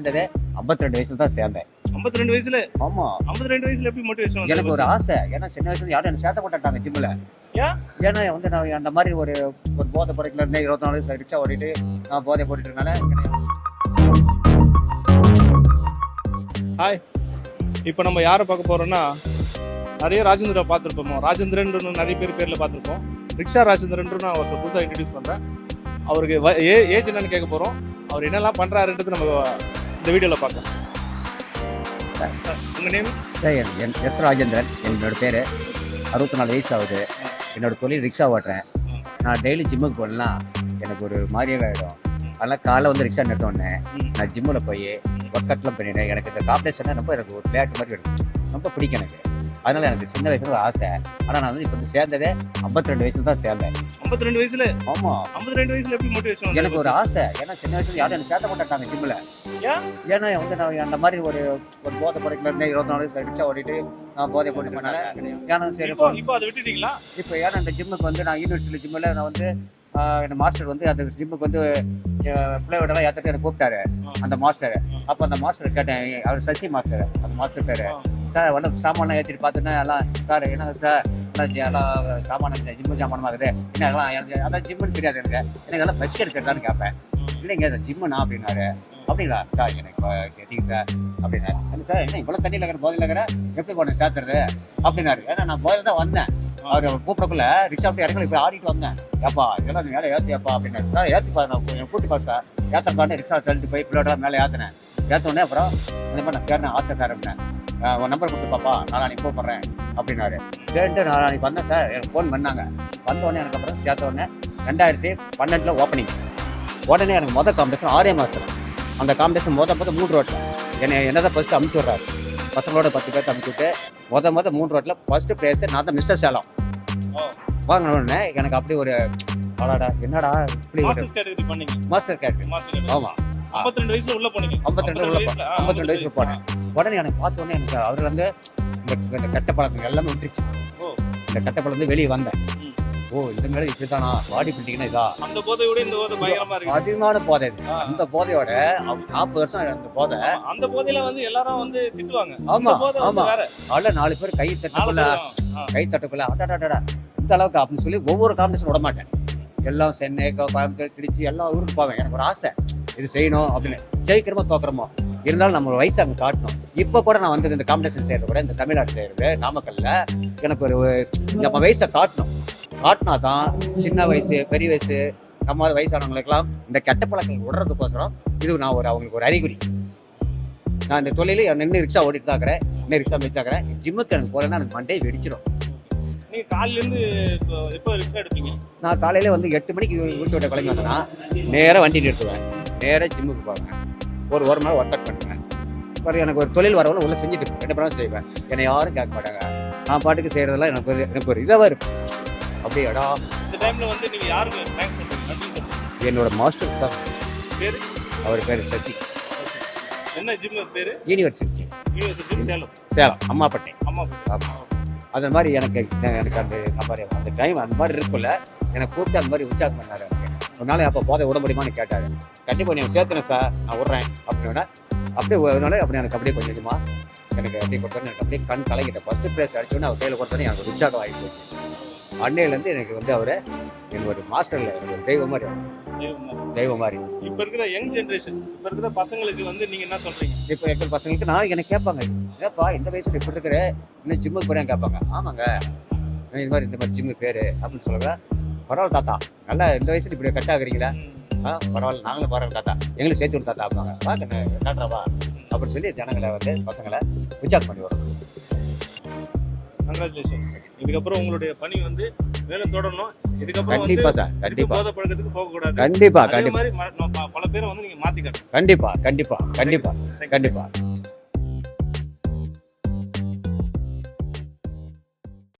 சேர்ந்ததே 52 வயசுல தான் சேர்ந்தேன். 52 வயசுல? ஆமா. 52 வயசுல எப்படி மோட்டிவேஷன் எனக்கு ஒரு ஆசை. ஏன்னா சின்ன வயசுல யாரும் என்ன சேர்த்த மாட்டாங்க ஜிம்ல ஏன்? ஏன்னா வந்து நான் அந்த மாதிரி ஒரு ஒரு போதை படைக்கல இருந்தேன் இருபத்தி நாலு வயசு ரிக்ஷா ஓடிட்டு நான் போதை போட்டுட்டு இருக்கனால இப்போ நம்ம யாரை பார்க்க போறோம்னா நிறைய ராஜேந்திரா பார்த்துருப்போம். ராஜேந்திரன் நிறைய பேர் பேர்ல பார்த்துருப்போம். ரிக்ஷா ராஜேந்திரன் நான் ஒருத்தர் புதுசாக இன்ட்ரடியூஸ் பண்றேன். அவருக்கு ஏ ஏஜ் என்னன்னு கேட்க போறோம். அவர் என்னெல்லாம் பண்றாருன்றது நம்ம வீடியோல பார்க்கலாம். சார். சார், உங்க name sir, N S Rajendran. என்னோட பேர் அறுபத்தி நாலு வயசு ஆகுது. என்னோட தொழில் ரிக்ஷா ஓட்டுறேன். நான் டெய்லி ஜிம்முக்கு போனேன்னா எனக்கு ஒரு மாதிரியாக ஆகிடும் அதனால் காலைல வந்து ரிக்ஷா நிறுத்தோடனே நான் ஜிம்மில் போய் ஒர்க் அவுட்லாம் பண்ணிட்டேன். எனக்கு இந்த காம்படிஷன் ரொம்ப எனக்கு ஒரு விளையாட்டு மாதிரி இருக்கும். ரொம்ப பிடிக்கும் எனக்கு. அதனால எனக்கு சின்ன வயசுல ஒரு ஆசை. ஆனால் நான் வந்து இப்போ சேர்ந்ததே 52 வயசுல தான் சேர்ந்தேன். 52 வயசுல? ஆமாம் 52 வயசுல எப்படி மோட்டிவேஷன் எனக்கு ஒரு ஆசை. ஏன்னா சின்ன வயசுல யாரும் எனக்கு சேர்த்த மாட்டாங்க ஜிம்மில் ஏன்? ஏன்னா வந்து நான் அந்த மாதிரி ஒரு ஒரு போதை படைக்கல இருபத்தி நாலு வயசு ரிக்ஷா ஓடிட்டு நான் போதை போட்டு பண்ணால ஏன்னா சரி இப்போ அதை விட்டுட்டீங்களா? இப்போ ஏன்னா இந்த ஜிம்முக்கு வந்து நான் யூனிவர்சிட்டி ஜிம்மில் நான் வந்து மாஸ்டர் வந்து அந்த ஜிம்முக்கு வந்து பிள்ளையோடலாம் ஏற்றிட்டு எனக்கு கூப்பிட்டாரு. அந்த மாஸ்டர். அப்போ அந்த மாஸ்டர் கேட்டேன் அவர் சசி மாஸ்டர். அந்த மாஸ்டர் பேர். சார் வந்து சாமான் ஏற்றிட்டு பார்த்தோன்னா எல்லாம் சார்? என்ன சார்? எல்லாம் சாமான ஜிம்மு சாமானமாக இருக்குது என்ன எல்லாம் எனக்கு அதான் ஜிம்முன்னு தெரியாது எனக்கு. எனக்கு எல்லாம் பஸ் எடுக்கிறதான்னு கேட்பேன் இல்லைங்க இந்த ஜிம்மு அப்படின்னாரு. அப்படிங்களா? சார் எனக்கு இப்போ சரிங்க சார் அப்படின்னா "என்ன சார் என்ன இவ்வளோ தண்ணியில் இருக்கிற போதையில் இருக்கிற எப்படி கொண்டு சேர்த்துறது அப்படின்னாரு. ஏன்னா நான் போதில் தான் வந்தேன். அவர் கூப்பிடக்குள்ள ரிக்ஷா அப்படி இறங்கல போய் ஆடிட்டு வந்தேன். ஏப்பா இதெல்லாம் நீ மேலே ஏற்றியாப்பா அப்படின்னாரு. சார் ஏற்றிப்பா நான் கூப்பிட்டு பாரு சார். ஏற்றப்பான்னு ரிக்ஷா தள்ளிட்டு போய் பிள்ளோட மேலே ஏற்றினேன் ஏற்றோடனே அப்புறம் இந்த மாதிரி நான் சேர்னேன் ஆசை சார் அப்படின்னேன். உன் நம்பர் கொடுத்து பாப்பா நாளானிக்கு கூப்பிட்றேன் அப்படின்னாரு. சரின்ட்டு நாளானிக்கு வந்தேன் சார். எனக்கு ஃபோன் பண்ணாங்க. வந்தோடனே எனக்கு அப்புறம் சேர்த்த உடனே ரெண்டாயிரத்தி பன்னெண்டில் ஓப்பனிங் உடனே எனக்கு மொதல் காம்படிஷன் ஆரே மாதத்தில் அந்த காம்படிஷன் மொதல் மொதல் மூணு ரோட்டில் என்னை என்ன தான் ஃபஸ்ட்டு அமுச்சு விட்றாரு பசங்களோட பத்து பேர்த்து அமுச்சு விட்டு மொதல் மொதல் மூணு ரோட்டில் ஃபஸ்ட்டு ப்ளேஸு நான் தான் மிஸ்டர் சேலம் ஓ. வாங்கின உடனே எனக்கு அப்படி ஒரு அடாடா என்னடா இப்படி மாஸ்டர் category. ஆமாம் 52 வயசுல உள்ள போனீங்க 52 உள்ள வயசுல, ஆ, 52 வயசுல போனேன். உடனே எனக்கு பார்த்த உடனே எனக்கு அவர் வந்து இந்த கெட்ட பழக்கம் எல்லாமே விட்டுருச்சு. இந்த கெட்ட பழக்கம் வந்து வெளியே வந்தேன். ஓ இந்த மேலே இப்படி தானா பாடி பில்டிங்னா இதா? அந்த போதையோட இந்த போதை பயங்கரமா இருக்கு. அதிகமான போதை இது. அந்த போதையோட நாற்பது வருஷம் அந்த போதை. அந்த போதையில வந்து எல்லாரும் வந்து திட்டுவாங்க. ஆமா ஆமா. அதில் நாலு பேர் கை தட்டக்குள்ள கை தட்டக்குள்ள அடாடாடா இந்த அளவுக்கு அப்படின்னு சொல்லி ஒவ்வொரு காம்படிஷன் விட மாட்டேன். எல்லாம் சென்னை கோயம்புத்தூர் திருச்சி எல்லாம் ஊருக்கு போவேன். எனக்கு ஒரு ஆசை. இது செய்யணும் அப்படின்னு. ஜெயிக்கிறோமோ தோக்குறோமோ. இருந்தாலும் நம்ம வயசு அங்கே காட்டணும். இப்போ கூட நான் வந்து இந்த காம்படிஷன் செய்யறது கூட இந்த தமிழ்நாடு செய்யறது நாமக்கல்ல எனக்கு ஒரு நம்ம வயசை காட்டணும். காட்டினா தான் சின்ன வயசு பெரிய வயசு நம்ம வயசானவங்களுக்கெல்லாம் இந்த கெட்ட பழக்கங்கள் விடுறதுக்கோசரம் இது நான் ஒரு அவங்களுக்கு ஒரு அறிகுறி. நான் இந்த தொழில நின்று ரிக்ஷா ஓடிட்டு தான் இருக்கிறேன். இன்னும் ரிக்ஷா மிச்சு இருக்கிறேன். ஜிம்முக்கு எனக்கு போகலன்னா எனக்கு மண்டே வெடிச்சிடும் நீங்க காலையில இருந்து இப்போ- எப்போ ரிக்ஷா எடுப்பீங்க? நான் காலையில வந்து எட்டு மணிக்கு வீட்டு விட்ட கிளம்பி வந்தேன்னா நேராக வண்டி நிறுத்துவேன். நேராக ஜிம்முக்கு போவேன். ஒரு ஒரு மணி ஒர்க் அவுட் பண்ணுவேன். அப்புறம் எனக்கு ஒரு தொழில் வரவங்க உள்ள செஞ்சுட்டு ரெண்டு பேரும் செய்வேன். என்னை யாரும் கேட்க மாட்டாங்க. நான் பாட்டுக்கு செய்கிறதெல்லாம் எனக்கு ஒரு எனக்கு ஒரு இதாக இருக்கும். அப்படியே இடா இந்த டைம்ல வந்து நீங்க யாருக்கு தேங்க்ஸ் என்னோட மாஸ்டர் தான். பேரு? அவர் பேர் சசி. என்ன ஜிம் பேரு? University university Salem. Salem Ammapettai. அம்மா ஆமா. அந்த மாதிரி எனக்கு எனக்கு அந்த மாதிரி அந்த டைம் அந்த மாதிரி இருக்குல்ல எனக்கு கூப்பிட்டு அந்த மாதிரி உற்சாகம் பண்ணாரு ஒரு நாள் அப்போ போதை விட முடியுமான்னு கேட்டாரு. கண்டிப்பாக நீங்கள் சேர்த்துனேன் சார் நான் விட்றேன் அப்படின்னா அப்படியே நாள் அப்படி எனக்கு அப்படியே கொஞ்சம் கொஞ்சமா எனக்கு அப்படியே கொடுத்தோன்னே எனக்கு அப்படியே கண் கலங்கிட்டேன். ஃபஸ்ட்டு ப்ரைஸ் அடிச்சோன்னே அவர் கையில் கொடுத்தோன்னே எனக்கு உற்சாகம் ஆகி போச்சு அன்னையிலேருந்து எனக்கு வந்து அவர் ஒரு மாஸ்டரில் ஒரு தெய்வம் மாதிரி. தெய்வம் மாதிரி இப்ப இருக்கிற யங் ஜெனரேஷன் இப்ப இருக்கிற பசங்களுக்கு வந்து நீங்க என்ன சொல்றீங்க? இப்போ எங்கள் பசங்களுக்கு நான் எனக்கு கேட்பாங்க? ஏப்பா இந்த வயசுல இப்படி இருக்கிற? இன்னும் ஜிம்முக்கு போறேன் கேட்பாங்க. ஆமாங்க. இந்த மாதிரி இந்த மாதிரி ஜிம்மு பேரு அப்படின்னு சொல்லுவேன் பரவாயில்ல தாத்தா. நல்லா இந்த வயசுல இப்படி கட் ஆகுறீங்களா? ஆ பரவாயில்ல. நாங்களும் வரோம் தாத்தா. எங்களுக்கு சேர்த்து விடு தாத்தா அப்படிங்க வா கண்ணு விளாட்றவா அப்படின்னு சொல்லி ஜனங்களை வந்து பசங்களை உற்சாகம் பண்ணி வரோம் கங்க்ராச்சுலேஷன் இதுக்கப்புறம் உங்களுடைய பணி வந்து மேலும் தொடரணும். இதுக்கப்புறம் வந்து கண்டிப்பா சார் கண்டிப்பா. போதை பழக்கத்துக்கு போக கூடாது கண்டிப்பா. கண்டிப்பா பல பேரை வந்து நீங்க மாத்தி காட்டணும் கண்டிப்பா கண்டிப்பா கண்டிப்பா கண்டிப்பா.